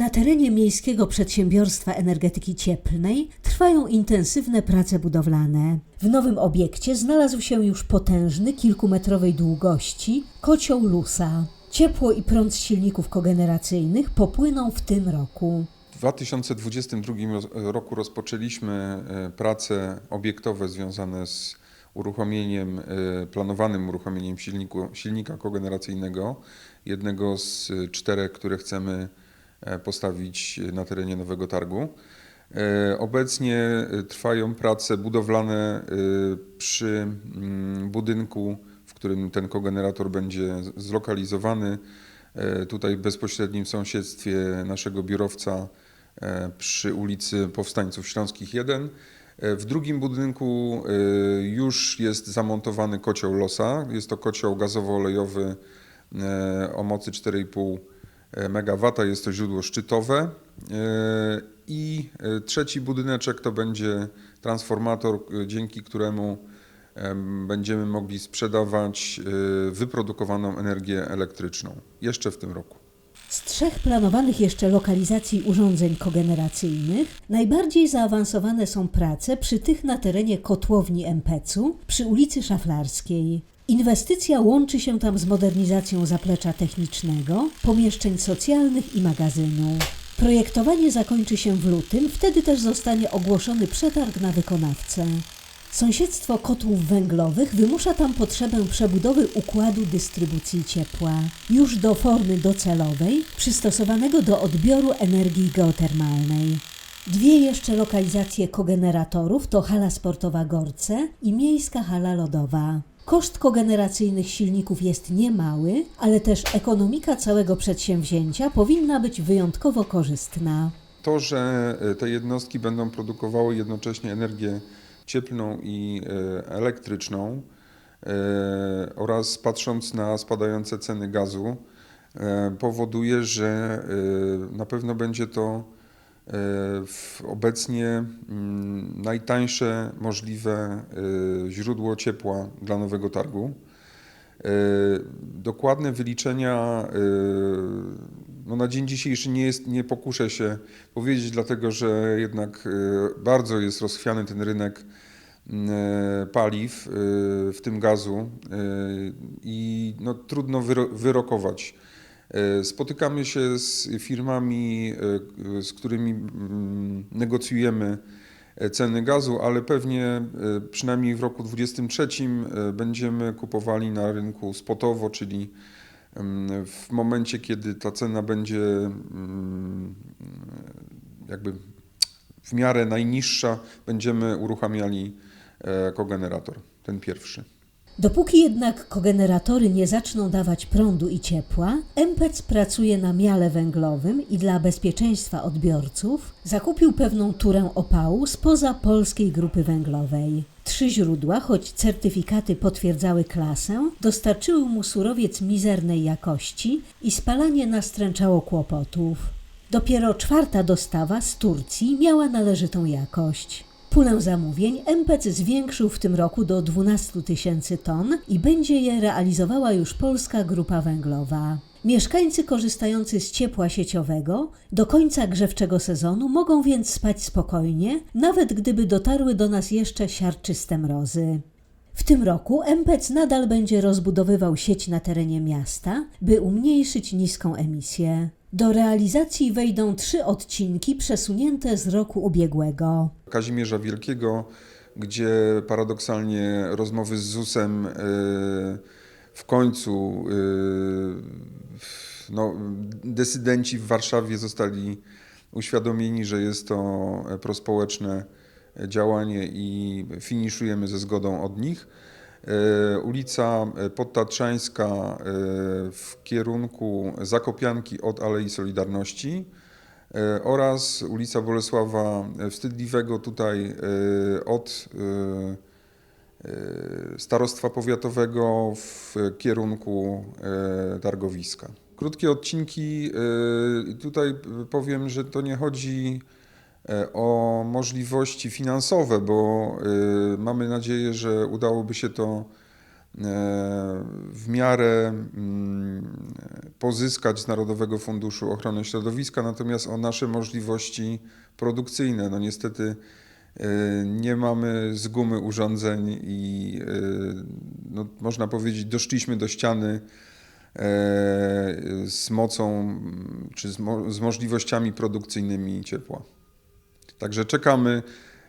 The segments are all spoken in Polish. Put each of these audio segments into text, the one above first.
Na terenie Miejskiego Przedsiębiorstwa Energetyki Cieplnej trwają intensywne prace budowlane. W nowym obiekcie znalazł się już potężny, kilkumetrowej długości kocioł Lusa. Ciepło i prąd z silników kogeneracyjnych popłyną w tym roku. W 2022 roz- roku rozpoczęliśmy e, prace obiektowe związane z uruchomieniem, e, planowanym uruchomieniem silniku, silnika kogeneracyjnego, jednego z e, czterech, które chcemy e, postawić na terenie Nowego Targu. E, Obecnie e, trwają prace budowlane e, przy mm, budynku, w którym ten kogenerator będzie zlokalizowany. E, Tutaj w bezpośrednim sąsiedztwie naszego biurowca e, przy ulicy Powstańców Śląskich 1. E, W drugim budynku e, już jest zamontowany kocioł LOSA. Jest to kocioł gazowo-olejowy e, o mocy 4,5 MW. Jest to źródło szczytowe. E, I e, trzeci budyneczek to będzie transformator, e, dzięki któremu em, będziemy mogli sprzedawać e, wyprodukowaną energię elektryczną jeszcze w tym roku. Z trzech planowanych jeszcze lokalizacji urządzeń kogeneracyjnych najbardziej zaawansowane są prace przy tych na terenie kotłowni MPC-u przy ulicy Szaflarskiej. Inwestycja łączy się tam z modernizacją zaplecza technicznego, pomieszczeń socjalnych i magazynu. Projektowanie zakończy się w lutym, wtedy też zostanie ogłoszony przetarg na wykonawcę. Sąsiedztwo kotłów węglowych wymusza tam potrzebę przebudowy układu dystrybucji ciepła, już do formy docelowej, przystosowanego do odbioru energii geotermalnej. Dwie jeszcze lokalizacje kogeneratorów to hala sportowa Gorce i miejska hala lodowa. Koszt kogeneracyjnych silników jest niemały, ale też ekonomika całego przedsięwzięcia powinna być wyjątkowo korzystna. To, że e, te jednostki będą produkowały jednocześnie energię cieplną i e, elektryczną e, oraz patrząc na spadające ceny gazu, powoduje, że na pewno będzie to obecnie mm, najtańsze możliwe e, źródło ciepła dla Nowego Targu. E, Dokładne wyliczenia e, no na dzień dzisiejszy nie, jest, nie pokuszę się powiedzieć, dlatego że jednak bardzo jest rozchwiany ten rynek paliw, w tym gazu i no, trudno wyro, wyrokować. E, Spotykamy się z firmami, e, z którymi mm, negocjujemy e, ceny gazu, ale pewnie przynajmniej w roku 2023 e, będziemy kupowali na rynku spotowo, czyli em, w momencie, kiedy ta cena będzie mm, jakby w miarę najniższa, będziemy uruchamiali kogenerator, ten pierwszy. Dopóki jednak kogeneratory nie zaczną dawać prądu i ciepła, MPEC pracuje na miale węglowym i dla bezpieczeństwa odbiorców zakupił pewną turę opału spoza polskiej grupy węglowej. Trzy źródła, choć certyfikaty potwierdzały klasę, dostarczyły mu surowiec mizernej jakości i spalanie nastręczało kłopotów. Dopiero czwarta dostawa z Turcji miała należytą jakość. Pulę zamówień MPC zwiększył w tym roku do 12 tysięcy ton i będzie je realizowała już Polska Grupa Węglowa. Mieszkańcy korzystający z ciepła sieciowego do końca grzewczego sezonu mogą więc spać spokojnie, nawet gdyby dotarły do nas jeszcze siarczyste mrozy. W tym roku MPC nadal będzie rozbudowywał sieć na terenie miasta, by umniejszyć niską emisję. Do realizacji wejdą trzy odcinki przesunięte z roku ubiegłego. Kazimierza Wielkiego, gdzie paradoksalnie rozmowy z ZUS-em e, w końcu e, no, decydenci w Warszawie zostali uświadomieni, że jest to prospołeczne działanie i finiszujemy ze zgodą od nich. E, Ulica Podtatrzańska e, w kierunku Zakopianki od Alei Solidarności e, oraz ulica Bolesława Wstydliwego tutaj e, od e, e, Starostwa Powiatowego w kierunku e, Targowiska. Krótkie odcinki, e, tutaj powiem, że to nie chodzi e, o możliwości finansowe, bo e, mamy nadzieję, że udałoby się to w miarę mm, pozyskać z Narodowego Funduszu Ochrony Środowiska, natomiast o nasze możliwości produkcyjne. No niestety e, nie mamy z gumy urządzeń i e, no, można powiedzieć doszliśmy do ściany e, z mocą czy z, mo- z możliwościami produkcyjnymi ciepła. Także czekamy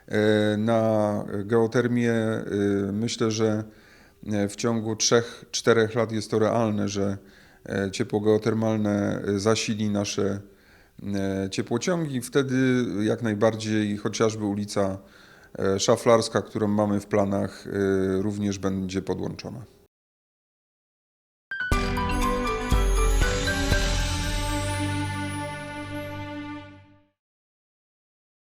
e, na geotermię. E, Myślę, że e, w ciągu 3-4 lat jest to realne, że ciepło geotermalne zasili nasze ciepłociągi. Wtedy jak najbardziej chociażby ulica Szaflarska, którą mamy w planach, również będzie podłączona.